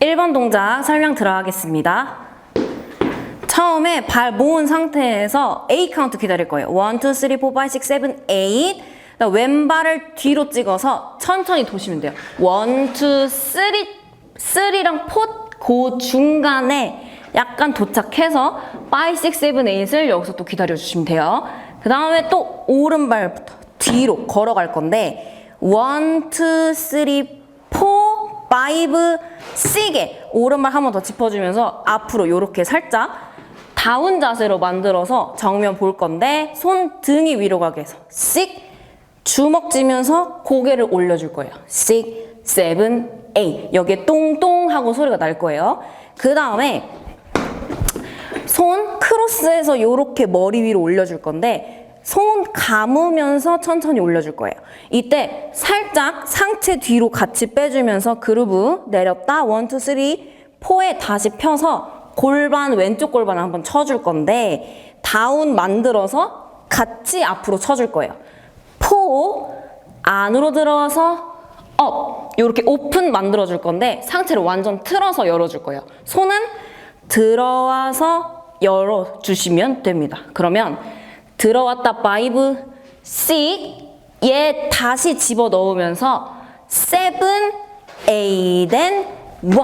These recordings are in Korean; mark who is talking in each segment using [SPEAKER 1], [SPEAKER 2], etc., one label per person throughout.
[SPEAKER 1] 1번 동작 설명 들어가겠습니다. 처음에 발 모은 상태에서 A 카운트 기다릴 거예요. 1, 2, 3, 4, 5, 6, 7, 8. 그다음 왼발을 뒤로 찍어서 천천히 도시면 돼요. 1, 2, 3, 3랑 4, 그 중간에 약간 도착해서 5, 6, 7, 8을 여기서 또 기다려주시면 돼요. 그 다음에 또 오른발부터 뒤로 걸어갈 건데 1, 2, 3, 4, 5, 6에 오른발 한 번 더 짚어주면서 앞으로 이렇게 살짝 다운 자세로 만들어서 정면 볼 건데 손 등이 위로 가게 해서 6 주먹 쥐면서 고개를 올려줄 거예요. 6, 7, 8 여기에 똥똥 하고 소리가 날 거예요. 그 다음에 손 크로스해서 이렇게 머리 위로 올려줄 건데 손 감으면서 천천히 올려줄 거예요. 이때 살짝 상체 뒤로 같이 빼주면서 그루브 내렸다 1, 2, 3, 4에 다시 펴서 골반 왼쪽 골반을 한번 쳐줄 건데 다운 만들어서 같이 앞으로 쳐줄 거예요. 4 안으로 들어와서 업 이렇게 오픈 만들어 줄 건데 상체를 완전 틀어서 열어줄 거예요. 손은 들어와서 열어주시면 됩니다. 그러면 들어왔다 5, 6, 얘 다시 집어 넣으면서 7, 8, and 1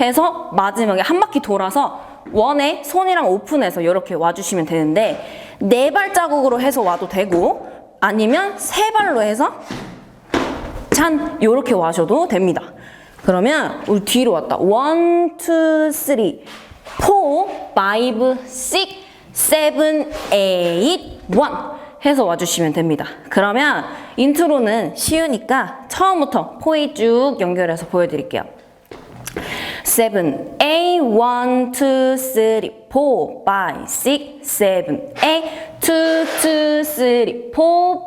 [SPEAKER 1] 해서 마지막에 한 바퀴 돌아서 원에 손이랑 오픈해서 이렇게 와주시면 되는데 네 발자국으로 해서 와도 되고 아니면 세 발로 해서 찬 이렇게 와셔도 됩니다. 그러면 우리 뒤로 왔다. 1, 2, 3, 4, 5, 6, 7, 8, 1 해서 와주시면 됩니다. 그러면 인트로는 쉬우니까 처음부터 포에 쭉 연결해서 보여드릴게요. 7, 8, 1, 2, 3, 4, 5, 6, 7, 8, 2, 2, 3, 4, 5,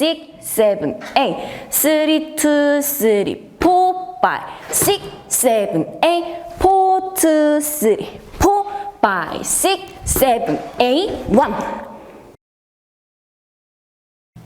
[SPEAKER 1] 6, 7, 8, 3, 2, 3, 4, 5, 6, 7, 8, 4, 2, 3, 4, 5, 6, 7, 8, 1.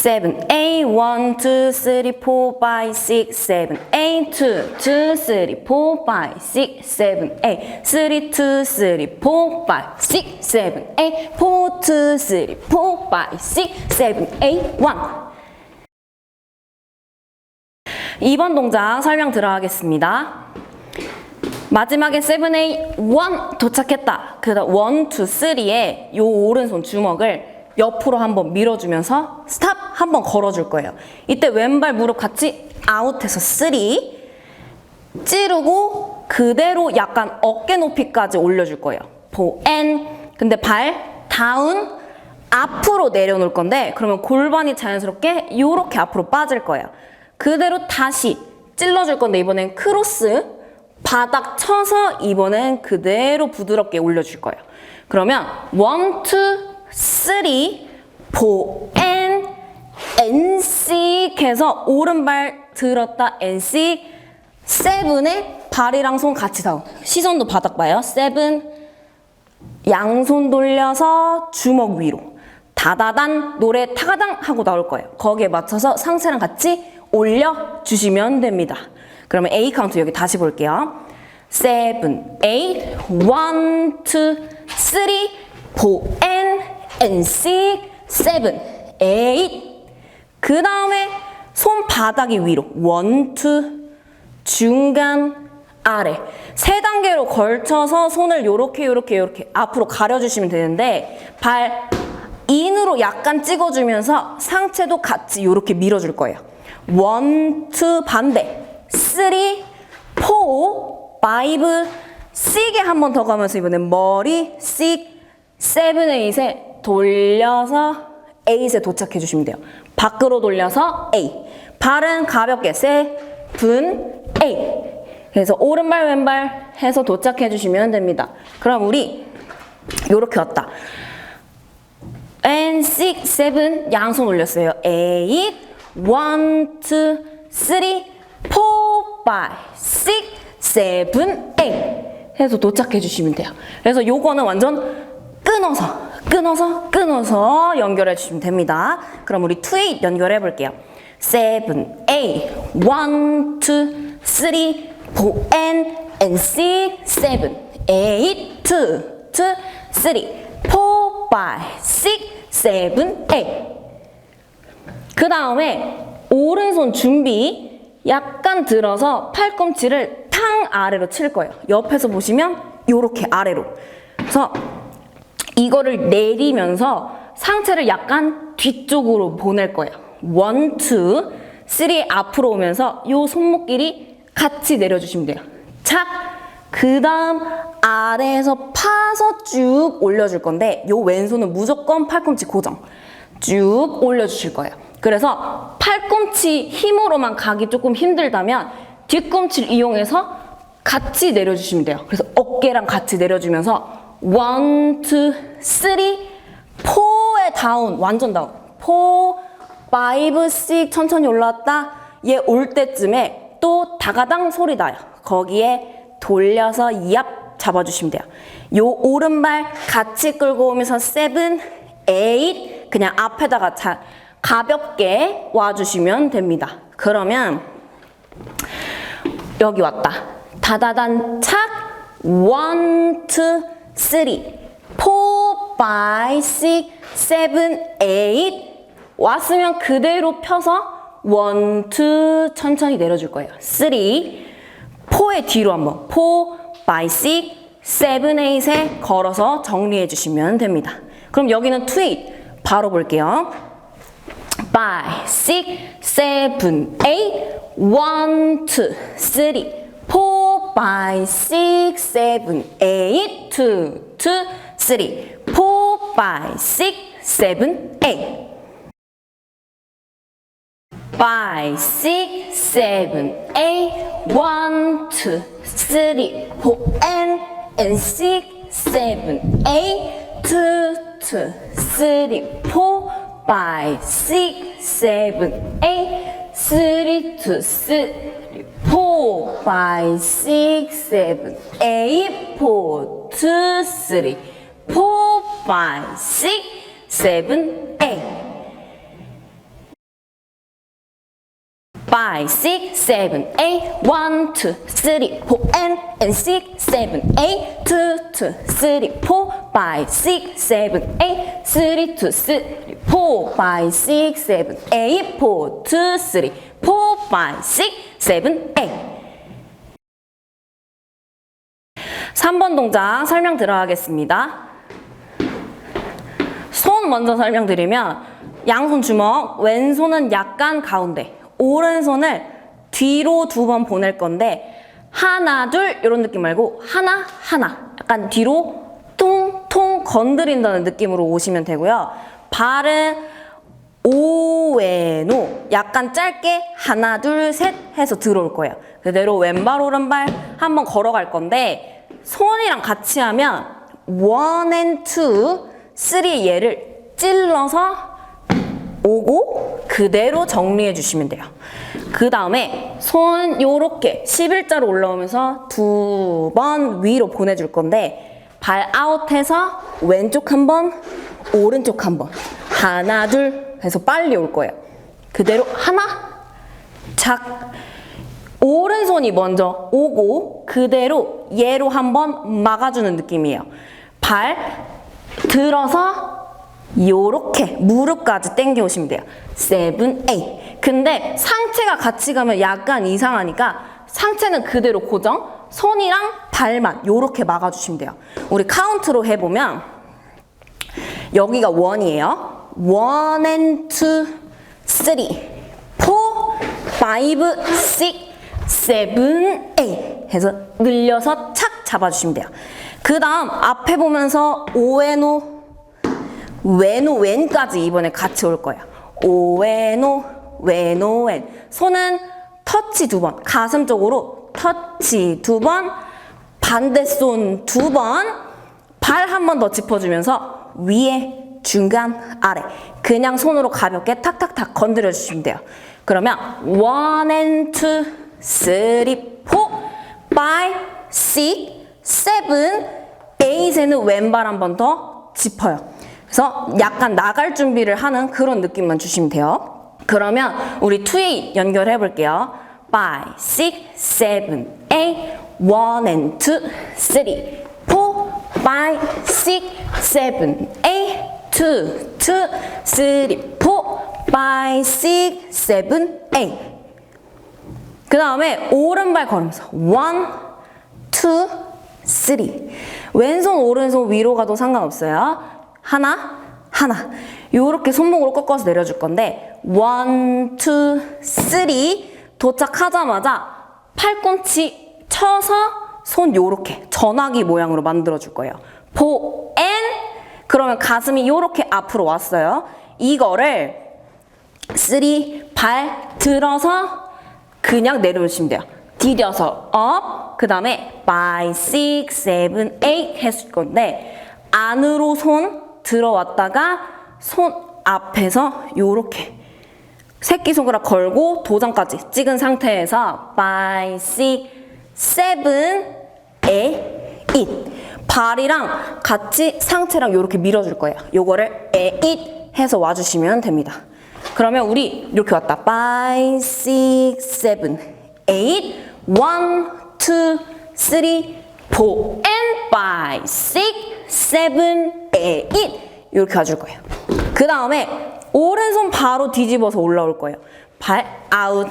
[SPEAKER 1] Seven, eight, one, two, three, four, five, six, seven, eight, two, two, three, four, five, six, seven, eight, three, two, three, four, five, six, seven, eight, four, two, three, four, five, six, seven, eight, one. 2번 동작 설명 들어가겠습니다. 마지막에 7, 8, 1 도착했다. 그다음 1, 2, 3에 요 오른손 주먹을 옆으로 한번 밀어주면서 스탑 한번 걸어줄 거예요. 이때 왼발 무릎 같이 아웃해서 3 찌르고 그대로 약간 어깨 높이까지 올려줄 거예요. 포, 앤. 근데 발 다운 앞으로 내려놓을 건데 그러면 골반이 자연스럽게 이렇게 앞으로 빠질 거예요. 그대로 다시 찔러줄 건데 이번엔 크로스 바닥 쳐서 이번엔 그대로 부드럽게 올려줄 거예요. 그러면 원, 투, 쓰리, 포, 앤, NC 해서 오른발 들었다 NC 세븐에 발이랑 손 같이 다운 시선도 바닥 봐요. 세븐. 양손 돌려서 주먹 위로. 다다단 노래 타가당 하고 나올 거예요. 거기에 맞춰서 상체랑 같이 올려주시면 됩니다. 그러면 A 카운트 여기 다시 볼게요. 세븐, 에잇, 원, 투, 쓰 앤, 시, 세븐, 에잇 그 다음에 손바닥이 위로 원, 투, 중간, 아래 세 단계로 걸쳐서 손을 요렇게 요렇게 요렇게 앞으로 가려주시면 되는데 발 인으로 약간 찍어주면서 상체도 같이 요렇게 밀어줄 거예요. 원, 투, 반대. 쓰리, 포, 파이브, 식에 한 번 더 가면서 이번엔 머리, 식, 세븐, 에잇에 돌려서 에잇에 도착해 주시면 돼요. 밖으로 돌려서 에잇. 발은 가볍게 세븐, 에잇. 그래서 오른발 왼발 해서 도착해 주시면 됩니다. 그럼 우리 요렇게 왔다. and six, seven 양손 올렸어요. eight, one, two, three, four, five, six, seven, eight 해서 도착해 주시면 돼요. 그래서 요거는 완전 끊어서 끊어서 끊어서 연결해 주시면 됩니다. 그럼 우리 eight 연결해 볼게요. seven, eight, one, two, three, four, and and six, seven, eight, two, two, three, four, five, six, seven, eight. 그 다음에 오른손 준비 약간 들어서 팔꿈치를 탕 아래로 칠 거예요. 옆에서 보시면 이렇게 아래로. 그래서 이거를 내리면서 상체를 약간 뒤쪽으로 보낼 거예요. 원, 투, 쓰리 앞으로 오면서 이 손목끼리 같이 내려주시면 돼요. 착! 그 다음 아래에서 파서 쭉 올려줄 건데 이 왼손은 무조건 팔꿈치 고정. 쭉 올려주실 거예요. 그래서 팔꿈치 힘으로만 가기 조금 힘들다면 뒤꿈치를 이용해서 같이 내려주시면 돼요. 그래서 어깨랑 같이 내려주면서 원, 투, 쓰리, 포에 다운, 완전 다운. 포, 파이브, 식 천천히 올라왔다. 얘 올 때쯤에 또 다가당 소리 나요. 거기에 돌려서 이압 잡아주시면 돼요. 요 오른발 같이 끌고 오면서 세븐, 에잇 그냥 앞에다가 자, 가볍게 와주시면 됩니다. 그러면 여기 왔다. 다다단 착 원, 투, 쓰리, 포, 파이, 식, 세븐, 에잇 왔으면 그대로 펴서 원, 투 천천히 내려줄 거예요. 쓰리, 포의 뒤로 한번 포, 파이, 식, 세븐, 에잇에 걸어서 정리해 주시면 됩니다. 그럼 여기는 투, 에잇 바로 볼게요. five, six, seven, eight, one, two, three, five, six, seven, eight, two, two, three, four, five, six, seven, eight. Five, six, seven, eight, one, two, three, four, and and six, seven, eight, two, two, three, four, five, six, seven, eight, three, two, three, four, five, six, seven, eight, four, two, three, four, five, six, seven, eight. five, six, seven, eight, one, two, three, four, and and six, seven, eight, two, two, three, four, five, six, seven, eight, three, two, three, four, five, six, seven, eight, four, two, three, four, five, six, seven, eight. 3번 동작 설명 들어가겠습니다. 손 먼저 설명드리면 양손 주먹, 왼손은 약간 가운데, 오른손을 뒤로 두 번 보낼 건데 하나 둘 이런 느낌 말고 하나 하나 약간 뒤로 퉁퉁 건드린다는 느낌으로 오시면 되고요. 발은 오왼오 약간 짧게 하나 둘 셋 해서 들어올 거예요. 그대로 왼발 오른발 한번 걸어갈 건데 손이랑 같이 하면 원 앤 투, 쓰리 얘를 찔러서 오고 그대로 정리해 주시면 돼요. 그 다음에 손 요렇게 11자로 올라오면서 두 번 위로 보내줄 건데 발 아웃해서 왼쪽 한 번, 오른쪽 한 번. 하나, 둘 해서 빨리 올 거예요. 그대로 하나, 착. 오른손이 먼저 오고 그대로 얘로 한번 막아주는 느낌이에요. 발 들어서 요렇게 무릎까지 당겨 오시면 돼요. 세븐, 에이. 근데 상체가 같이 가면 약간 이상하니까 상체는 그대로 고정, 손이랑 발만 요렇게 막아주시면 돼요. 우리 카운트로 해보면 여기가 원이에요. 원앤 투, 쓰리, 포, 파이브, 식, 세븐, 에이 해서 늘려서 착 잡아주시면 돼요. 그 다음 앞에 보면서 오앤오 왼오 왼까지 이번에 같이 올 거예요. 오왼오 왼오 왼 손은 터치 두 번 가슴 쪽으로 터치 두 번 반대 손 두 번 발 한 번 더 짚어주면서 위에, 중간, 아래. 그냥 손으로 가볍게 탁탁탁 건드려 주시면 돼요. 그러면 one and two, three, four, five, six, seven, eight에는 왼발 한 번 더 짚어요. 그래서 약간 나갈 준비를 하는 그런 느낌만 주시면 돼요. 그러면 우리 2, 8 연결해 볼게요. 5, 6, 7, 8, 1 and 2, 3, 4, 5, 6, 7, 8, 2, 2, 3, 4, 5, 6, 7, 8. 그 다음에 오른발 걸으면서 1, 2, 3. 왼손, 오른손 위로 가도 상관없어요. 하나, 하나. 요렇게 손목으로 꺾어서 내려줄 건데 1, 2, 3 도착하자마자 팔꿈치 쳐서 손 요렇게 전화기 모양으로 만들어줄 거예요. 포, 앤 그러면 가슴이 요렇게 앞으로 왔어요. 이거를 쓰리 발 들어서 그냥 내려오시면 돼요. 디뎌서 업, 그 다음에 5, 6, 7, 8 했을 건데 안으로 손 들어왔다가 손 앞에서 요렇게 새끼손가락 걸고 도장까지 찍은 상태에서 5, 6, 7, 8, 8 발이랑 같이 상체랑 요렇게 밀어줄 거예요. 요거를 8 해서 와주시면 됩니다. 그러면 우리 이렇게 왔다. 5, 6, 7, 8 1, 2, 3, 4 and 5, 6, 7, 8 이렇게 가줄 거예요. 그 다음에 오른손 바로 뒤집어서 올라올 거예요. 발 아웃,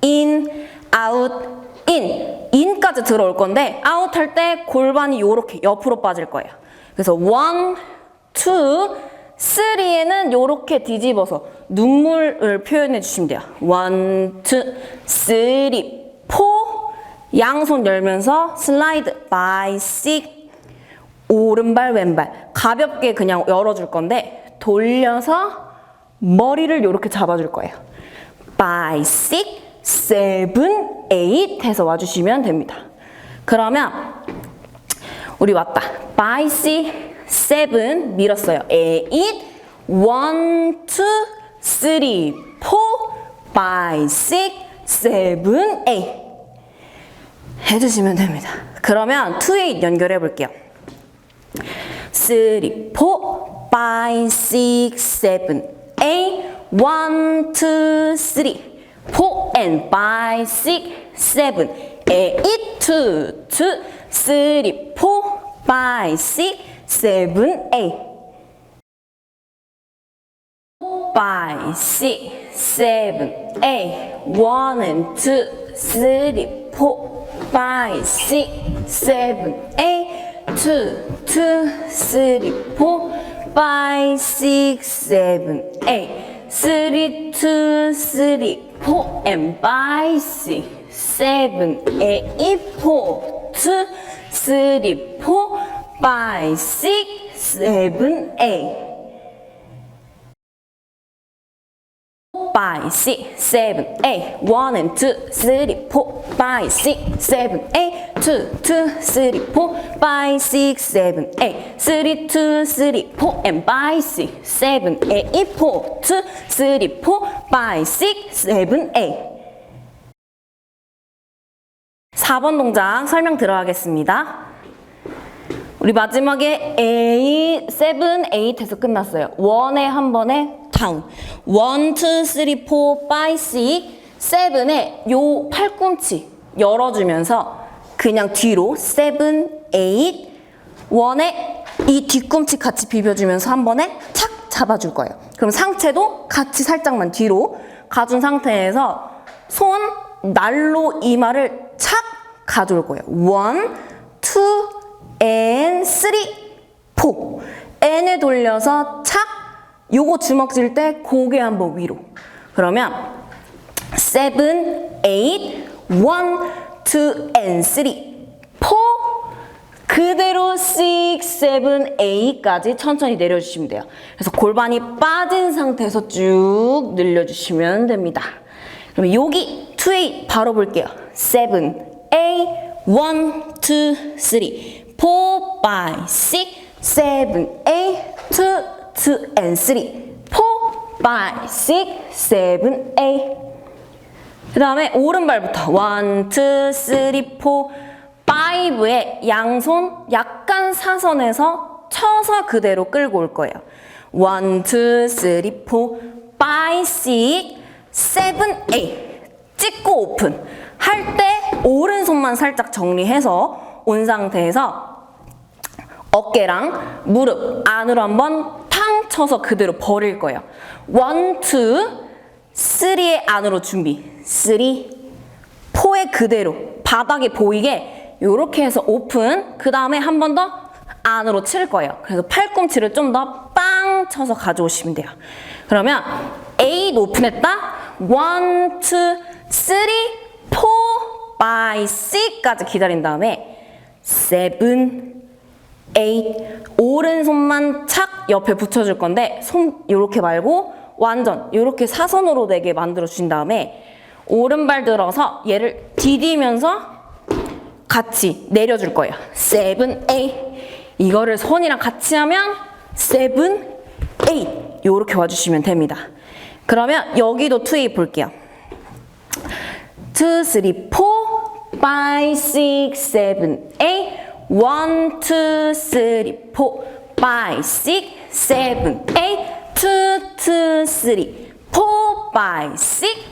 [SPEAKER 1] 인, 아웃, 인. 인까지 들어올 건데 아웃 할때 골반이 이렇게 옆으로 빠질 거예요. 그래서 원, 투, 쓰리에는 이렇게 뒤집어서 눈물을 표현해 주시면 돼요. 쓰리, 포. 양손 열면서 파이, 식. 오른발, 왼발. 가볍게 그냥 열어줄 건데 돌려서 머리를 이렇게 잡아줄 거예요. 5, 6, 7, 8 해서 와주시면 됩니다. 그러면 우리 왔다. 5, 6, 7 밀었어요. 8, 1, 2, 3, 4, 5, 6, 7, 8 해주시면 됩니다. 그러면 2, 8 연결해 볼게요. 3, 4, 5, 6, 7, 8, 1, 2, 3, 4 and 5, 6, 7, 8, 2, 2, 3, 4, 5, 6, 7, 8. 5, 6, 7, 8, 1 and 2, 3, 4, 5, 6, 7, 8, 2, 2, 3, 4, 5, 6, 7, 8, 3, 2, 3, 4, and 5, 6, 7, 8, 4, 2, 3, 4, 5, 6, 7, 8. 5, 6, 7, 8, 1 and 2, 3, 4, 5, 6, 7, 8, 2, 2, 3, 4, 5, 6, 7, 8, 3, 2, 3, 4, and 5, 6, 7, 8, 4, 2, 3, 4, 5, 6, 7, 8. 4번 동작 설명 들어가겠습니다. 우리 마지막에 8, 7, 8에서 끝났어요. 원에 한 번에 다운. 1, 2, 3, 4, 5, 6, 7에 요 팔꿈치 열어주면서 그냥 뒤로 7, 8, 원에 이 뒤꿈치 같이 비벼주면서 한 번에 착 잡아줄 거예요. 그럼 상체도 같이 살짝만 뒤로 가준 상태에서 손 날로 이마를 착 가져올 거예요. 1, 2, and 3, 4. n을 돌려서 착 요거 주먹질 때 고개 한번 위로. 그러면 7, 8, 1, 2, and 3, 4. 그대로 6, 7, 8까지 천천히 내려주시면 돼요. 그래서 골반이 빠진 상태에서 쭉 늘려주시면 됩니다. 그럼 여기 2, 8 바로 볼게요. 7, 8, 1, 2, 3, 4, 5, 6, seven, eight, two, two and three, four, five, six, seven, eight. 그 다음에 오른발부터 one, two, three, four, five에 양손 약간 사선에서 쳐서 그대로 끌고 올 거예요. one, two, three, four, five, six, seven, eight. 찍고 오픈. 할 때 오른손만 살짝 정리해서 온 상태에서 어깨랑 무릎 안으로 한번 탕 쳐서 그대로 버릴 거예요. 원, 투, 쓰리의 안으로 준비. 쓰리, 포에 그대로 바닥에 보이게 이렇게 해서 오픈. 그 다음에 한 번 더 안으로 칠 거예요. 그래서 팔꿈치를 좀 더 빵 쳐서 가져오시면 돼요. 그러면 8 오픈했다. 1, 2, 3, 4, 5, 6까지 기다린 다음에 7, 8 오른손만 착 옆에 붙여줄 건데 손 이렇게 말고 완전 이렇게 사선으로 되게 만들어 주신 다음에 오른발 들어서 얘를 디디면서 같이 내려줄 거예요. 7, 8 이거를 손이랑 같이 하면 7, 8 이렇게 와주시면 됩니다. 그러면 여기도 투입 볼게요. 2, 3, 4, 5, 6, 7, 8 1, 2, 3, 4, 5, 6, 7, 8 2, 2, 3, 4, 5, 6,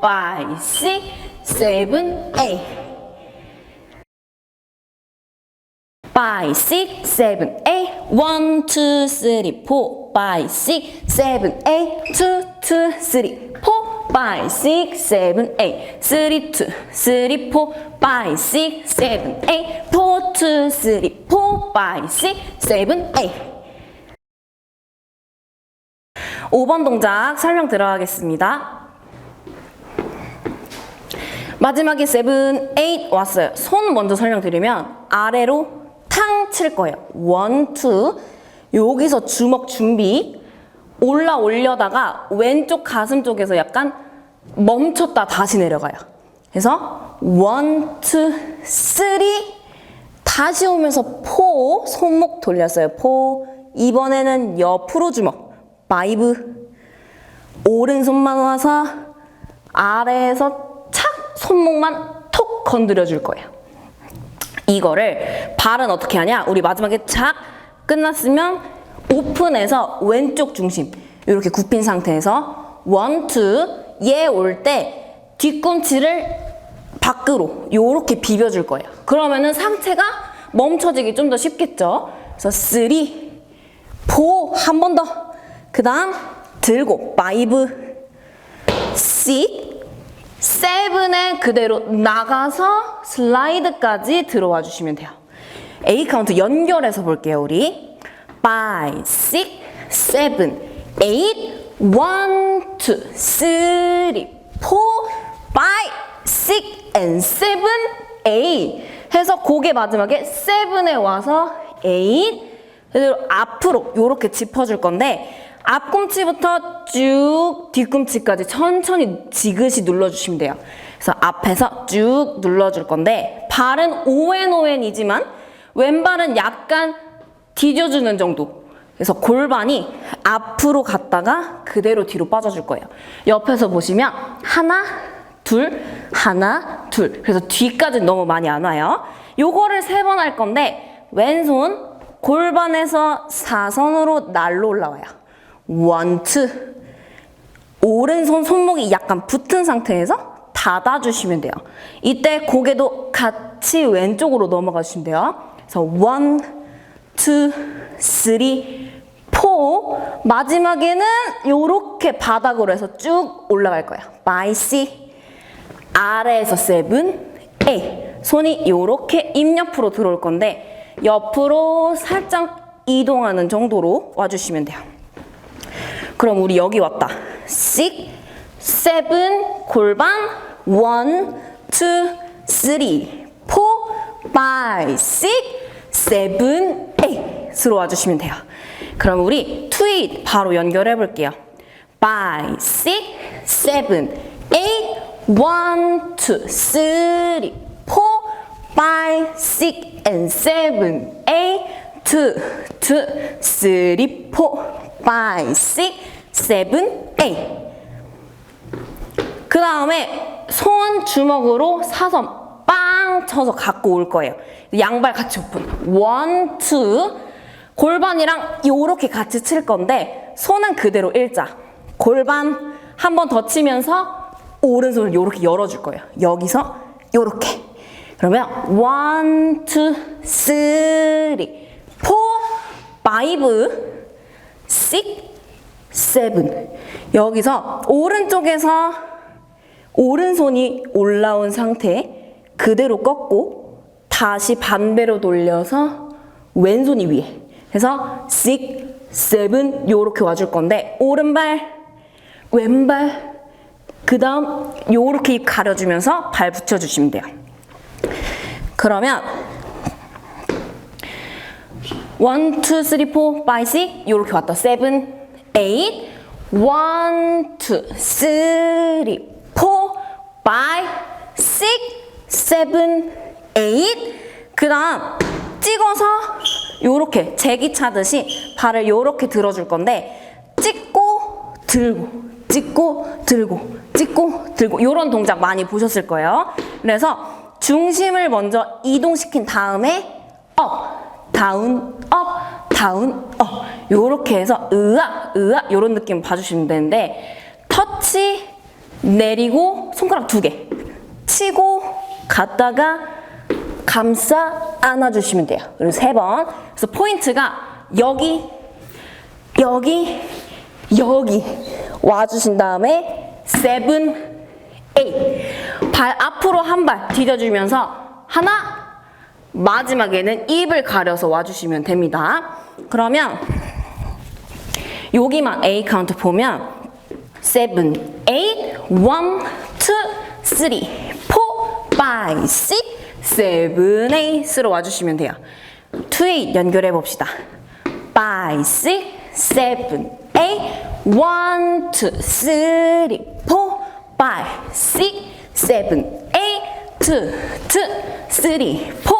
[SPEAKER 1] 4, 5, 6, 7, 8 five, six, seven, eight. One, two, three, four, five, six, seven, eight. Two, two, three, four, five, six, seven, eight. Three, two, three, four, five, six, seven, eight. Four, two, three, four, five, six, seven, eight. 5번 동작 설명 들어가겠습니다. 마지막에 7, 8 왔어요. 손 먼저 설명드리면 아래로 탕 칠 거예요. 1, 2 여기서 주먹 준비 올라 올려다가 왼쪽 가슴 쪽에서 약간 멈췄다 다시 내려가요. 그래서 1, 2, 3 다시 오면서 4 손목 돌렸어요. 4 이번에는 옆으로 주먹 5 오른손만 와서 아래에서 착 손목만 톡 건드려 줄 거예요. 이거를 발은 어떻게 하냐? 우리 마지막에 착 끝났으면 오픈해서 왼쪽 중심 이렇게 굽힌 상태에서 원투 얘 올 때 뒤꿈치를 밖으로 이렇게 비벼줄 거예요. 그러면은 상체가 멈춰지기 좀 더 쉽겠죠. 그래서 쓰리, 포 한 번 더. 그 다음 들고 파이브, 식, 세븐에 그대로 나가서 슬라이드까지 들어와 주시면 돼요. A 카운트 연결해서 볼게요, 우리. 5, 6, 7, 8, 1, 2, 3, 4, 5, 6, and 7, 8 해서 고개 마지막에 7에 와서 8 그대로 앞으로 이렇게 짚어줄 건데 앞꿈치부터 쭉 뒤꿈치까지 천천히 지그시 눌러주시면 돼요. 그래서 앞에서 쭉 눌러줄 건데 발은 오웬오웬이지만 왼발은 약간 디뎌주는 정도. 그래서 골반이 앞으로 갔다가 그대로 뒤로 빠져줄 거예요. 옆에서 보시면 하나, 둘, 하나, 둘. 그래서 뒤까지 너무 많이 안 와요. 요거를 세 번 할 건데 왼손 골반에서 사선으로 날로 올라와요. 원, 투. 오른손 손목이 약간 붙은 상태에서 닫아주시면 돼요. 이때 고개도 같이 왼쪽으로 넘어가 주시면 돼요. 그래서 원, 투, 쓰리, 포. 마지막에는 이렇게 바닥으로 해서 쭉 올라갈 거예요. 마이 시. 아래에서 세븐, 에이. 손이 이렇게 입 옆으로 들어올 건데 옆으로 살짝 이동하는 정도로 와주시면 돼요. 그럼 우리 여기 왔다. 6, 7, 골반 1, 2, 3, 4, 5, 6, 7, 8으로 와주시면 돼요. 그럼 우리 2, 8 바로 연결해 볼게요. 5, 6, 7, 8, 1, 2, 3, 4, 5, 6, and 7, 8, 2, 2, 3, 4, 5, 6, 7, 8. 그 다음에 손 주먹으로 사선 빵 쳐서 갖고 올 거예요. 양발 같이 오픈. 원, 투. 골반이랑 요렇게 같이 칠 건데 손은 그대로 일자. 골반 한 번 더 치면서 오른손을 요렇게 열어줄 거예요. 여기서 요렇게. 그러면 원, 투, 쓰리, 포, 식, 세븐. 여기서 오른쪽에서 오른손이 올라온 상태 그대로 꺾고 다시 반대로 돌려서 왼손이 위에 그래서 6, 7 요렇게 와줄 건데 오른발 왼발 그 다음 요렇게 입 가려주면서 발 붙여주시면 돼요 그러면 1, 2, 3, 4, 5, 6 요렇게 왔다 7, 8 1, 2, 3, 4, 5, 6, 7, 8. 그 다음 찍어서 요렇게 제기 차듯이 발을 요렇게 들어줄 건데 찍고 들고 찍고 들고 찍고 들고 요런 동작 많이 보셨을 거예요. 그래서 중심을 먼저 이동시킨 다음에 업, 다운, 업, 다운, 업 요렇게 해서 으아, 으아 요런 느낌 봐주시면 되는데 터치 내리고 손가락 두 개 치고 갔다가 감싸 안아주시면 돼요. 그리고 세 번. 그래서 포인트가 여기, 여기, 여기 와주신 다음에 세븐, 에잇. 발 앞으로 한 발 디뎌주면서 하나, 마지막에는 입을 가려서 와주시면 됩니다. 그러면 여기만 A 카운트 보면 7, 8, 1, 2, 3, 4, 5, 6, 7, 8으로 와주시면 돼요. 2, 8 연결해 봅시다. 5, 6, 7, 8, 1, 2, 3, 4, 5, 6, 7, 8, 2, 2, 3, 4,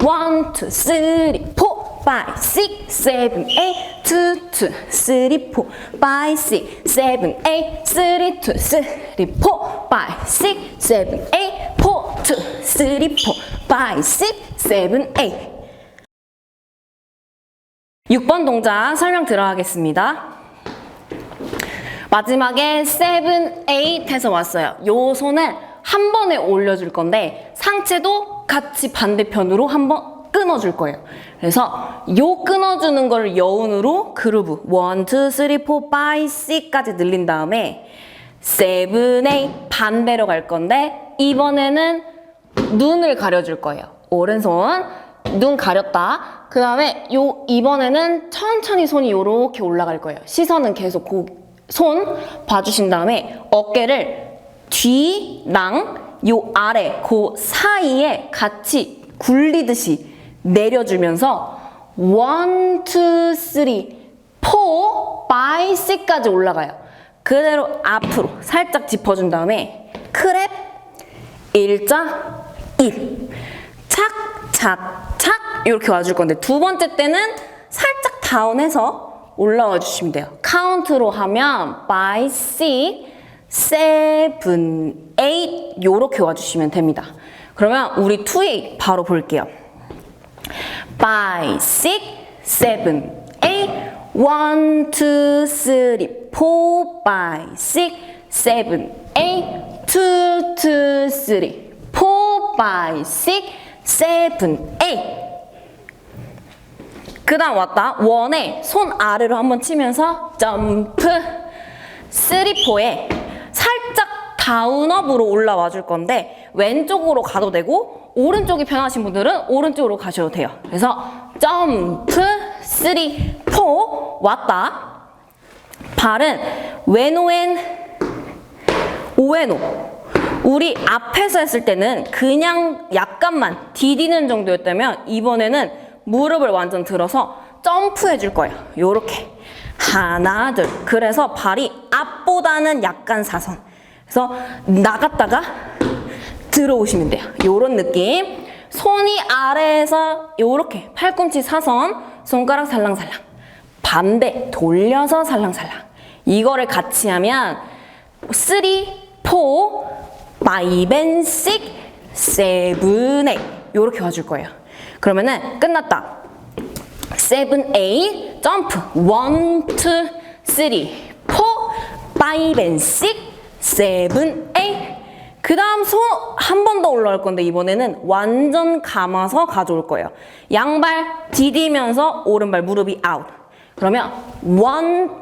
[SPEAKER 1] one, two, three, four, five, six, seven, eight, two, two, three, four, five, six, seven, eight, three, two, three, four, five, six, seven, eight, four, two, three, four, five, six, seven, eight. 6 번 동작 설명 들어가겠습니다. 마지막에 7, 8 해서 왔어요. 요 손을 한 번에 올려줄 건데 상체도 같이 반대편으로 한 번 끊어줄 거예요. 그래서 요 끊어주는 걸 여운으로 그루브 1, 2, 3, 4, 5, 6까지 늘린 다음에 7, 8 반대로 갈 건데 이번에는 눈을 가려줄 거예요. 오른손 눈 가렸다. 그 다음에 요 이번에는 천천히 손이 요렇게 올라갈 거예요. 시선은 계속 그손 봐주신 다음에 어깨를 뒤랑 요 아래 그 사이에 같이 굴리듯이 내려주면서 1, 2, 3, 4, 5, 6까지 올라가요. 그대로 앞으로 살짝 짚어준 다음에 크랩 일자 입 착, 착, 착 이렇게 와줄 건데 두 번째 때는 살짝 다운해서 올라와 주시면 돼요. 카운트로 하면 5, 6, seven, eight 요렇게 와주시면 됩니다. 그러면 우리 2, 8 바로 볼게요. five, six, seven, eight, one, two, three, four, five, six, seven, eight, two, two, three, four, five, six, seven, eight. 그 다음 왔다. 원에 손 아래로 한번 치면서 점프. 쓰리포에 살짝 다운업으로 올라와 줄 건데 왼쪽으로 가도 되고 오른쪽이 편하신 분들은 오른쪽으로 가셔도 돼요. 그래서 점프, 쓰리, 포 왔다. 발은 왼오엔 오엔오. 우리 앞에서 했을 때는 그냥 약간만 디디는 정도였다면 이번에는 무릎을 완전 들어서 점프해 줄 거예요. 요렇게. 하나, 둘. 그래서 발이 앞보다는 약간 사선. 그래서 나갔다가 들어오시면 돼요. 요런 느낌. 손이 아래에서 요렇게 팔꿈치 사선, 손가락 살랑살랑. 반대 돌려서 살랑살랑. 이거를 같이 하면 3, 4, 5, 6, 7, 8 요렇게 와줄 거예요. 그러면은 끝났다. 7, 8 점프 1, 2, 3, 4, 5 and 6, 7, 8그 다음 손한번 더 올라올 건데 이번에는 완전 감아서 가져올 거예요. 양발 디디면서 오른발 무릎이 아웃. 그러면 1,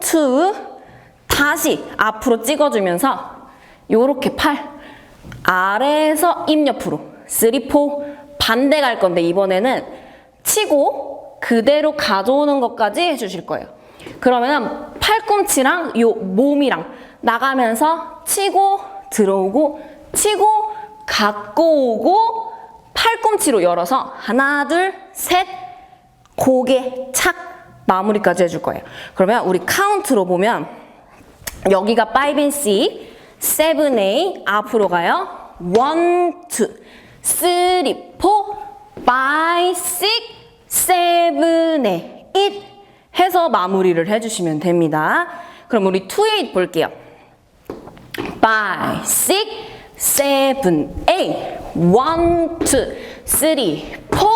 [SPEAKER 1] 2 다시 앞으로 찍어주면서 요렇게 팔 아래에서 입 옆으로 3, 4 반대 갈 건데 이번에는 치고 그대로 가져오는 것까지 해주실 거예요. 그러면 팔꿈치랑 요 몸이랑 나가면서 치고 들어오고 치고 갖고 오고 팔꿈치로 열어서 하나 둘 셋 고개 착 마무리까지 해줄 거예요. 그러면 우리 카운트로 보면 여기가 5 and 6, 7, 8 앞으로 가요. 1, 2, 3, 4, 5, 6, 7, 8 해서 마무리를 해주시면 됩니다. 그럼 우리 2, 8 볼게요. 5, 6, 7, 8 1, 2, 3, 4,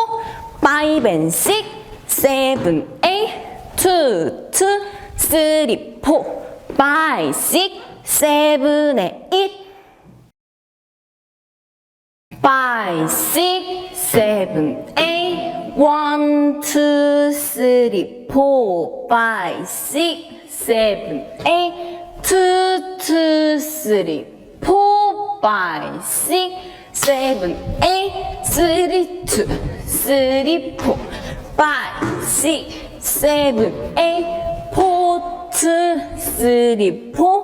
[SPEAKER 1] 5 and 6, 7, 8 2, 2, 3, 4, 5, 6, 7, 8 five, six, seven, eight. One, two, three, four, five, six, seven, eight. Two, two, three, four, five, six, seven, eight. Three, two, three, four, five, six, seven, eight. Four, two, three, four,